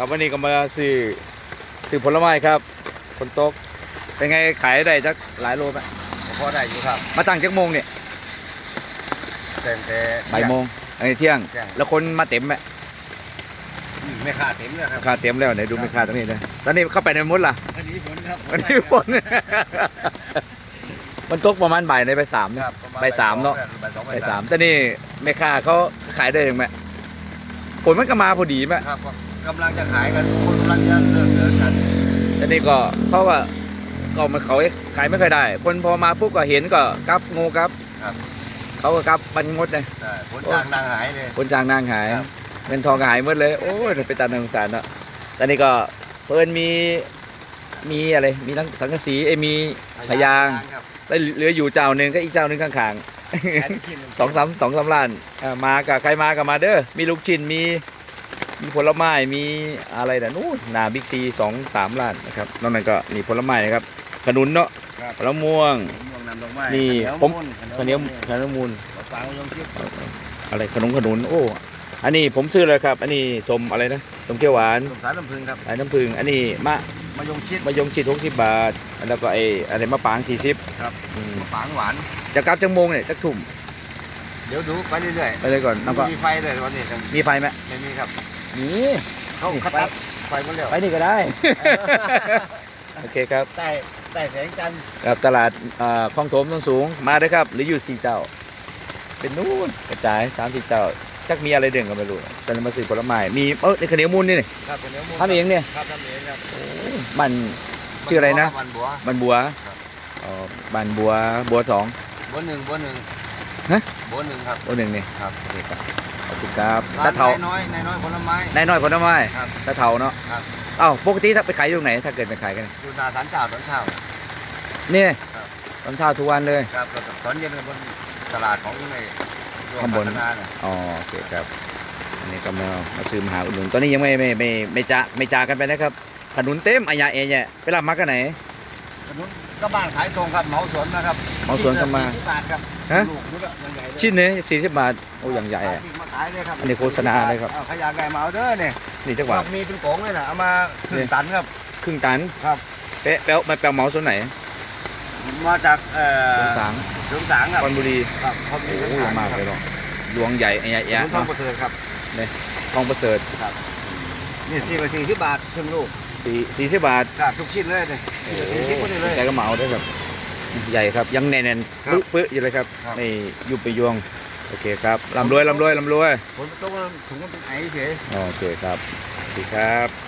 ครับวันนี้ก็มาซื้อซื้อผลไม้ครับคนตกเป็นไงขายได้จักหลายโลไหมพอได้อยู่ครับมาตั้งจักโมงเนี่ยแต่แต่บ่ายโมงไอ้เที่ยงเที่ยง แล้วคนมาเต็มไหมอืมไม่ค่าเต็มเลยครับค่าเต็มแล้วไหนดูไม่ค่าตรงนี้นะตอนนี้เข้าไปในมุดล่ะวันนี้ฝนครับวันนี้ฝนมันตกประมาณบ่ายในไปสามนะครับประณบ่ายสามเนอะบ่ายสองไปสามแต่นี่แม่ค้าเขาขายได้ยังไหมฝนมันก็มาพอดีไหมครับ กำลังจะขายกันคนกำลังจะเริ่มเดินกันแต่นี่ก็เขาก็ก็มันเขาขายไม่ค่อยได้ คนพอมาปุ๊บก็เห็นก็กลับงูกลับ ครับเขาก็กลับบันงดเลยใช่ผลจางดังหายเลย คนจ้างนางหายครับ เงินทองก็หายหมดเลย โอ้ยไปตามสงสารเนาะแต่นี่ก็เพิ่นมีมีอะไรมีทั้งสังกะสีเอ้ยมีพยางค์ครับแล้วเหลืออยู่เจ้าหนึ่งก็อีกเจ้าหนึ่งข้างๆ แอนชิ้นหนึ่สองสามสองสามล้านอ่ามากับใครมากับมาเด้อมีลูกชิ้นมี มีผลไม้มีอะไรนะนู่นหนาบิ๊กซีสองสามล้านนะครับนอกนั้นก็นี่ผลไม้นะครับขนุนเนาะครับผลม่วงผมมองนำลงไม้นี่ข้าวผมข้าวเหนียวข้าวเหนียวขนมมูลมะปรางยงชิดอะไรขนมขนุนโอ้อันนี้ผมซื้อเลยครับ อันนี้สมอะไรนะสมเขียวหวานสมสารลำพึงครับอันน้ำผึ้งอันนี้มะมะยงชิดมะยงชิดหกสิบบาทแล้วก็ไอ้อะไรมะปางสี่สิบครับมะปรางหวานจะกลับจังโมงเนี่ยจักทุ่มเดี๋ยวดูไปเรื่อยไปเลยก่อนๆแล้วก็มีไฟด้วยวันนี้ครับมีไฟไหมไม่มีครับ นี่เขาเขาตัดไฟหมดแล้วไปนี่ก็ได้ โอเคครับใต้ใต้แสงจันทร์กับตลาดเอ่อคลองถมต้นสูงมาเด้อครับหรืออยู่สี่เจ้า เป็นนู่นกระจายสามสี่เจ้าจักมีอะไรเด่นก็ไม่รู้แต่เรามาซื้อผลไม้มีเออในข้าวเหนียวมูลนี่นี่ครับเป็นเนื้อหมูทำเองเนี่ยครับทำเองครับมันชื่ออะไรนะมันบัว บันบัวครับ อ๋อบันบัวบัวสองบัวหนึ่งบัวหนึ่งฮะ บัวหนึ่งครับ บัวหนึ่งนี่ครับ โอเคครับ ขอบคุณครับร้าตานเถานายน้อยนายน้อยผลไม้ นายน้อยผลไม้ครับตาเถาเนาะครับเอ้าปกติถ้าไปขายอยู่ตรงไหน ถ้าเกิดไปขายกัน อยู่นาสารเจ้าตอนเช้า นี่ครับ ตอนเช้าทุกวันเลย ครับแล้วก็ตอนเย็นก็บนตลาดของในโรงข้างบนพัฒนาเนี่ยอ๋อโอเคครับ อันนี้ก็มามาซื้อมาหาอุดหนุนตอนนี้ยังไม่ไม่ไม่ไม่จะไม่จากกันไปนะครับขนุนเต็มอายาเอเนี่ยไปรับมากันไหน ถนนก็บ้านขายตรงครับเหมาสวนนะครับเหมาสวนก็มาสี่สิบบาทครับ ฮะ ลูกนี่ก็ยังใหญ่เลยชิ้นนี้สี่สิบบาท โอ้อย่างใหญ่อะ มาขายเลยครับอันนี้โฆษณาเลยครับอาขยะไก่มาเอาเด้อเนี่ยนี่จังหวะ มีเป็นโกงเลยนะเอามาครึ่งตันครับ ครึ่งตันครับเป๊ะแป๊วมาแปลวเหมาส่วนไหนมาจากเอ่อสงสางสงสางครับคอนบุรี ครับเขามีโอ้สงโหสางมากเลยเนาะดวงใหญ่อายาคเอะรับทองประเสริฐครับ ทองประเสริฐนี่สี่ละสี่สิบบาทครึ่งลูกสี่สี่สิบบาท ครับทุกชิ้นเลยเนี่ยโอ้สี่สิบคนนี้เลยใจก็เหมาได้วยครับ ใหญ่ครับยังแน่นครัๆบปึ๊ะปึ๊ะอยู่เลยครับครับไม่ยุบไปยวงโอเคครับลำรวยลำรวยลำรวยผลตกว่าถุงมันเป็นไอเฉย โอเคครับสวัสดีครับ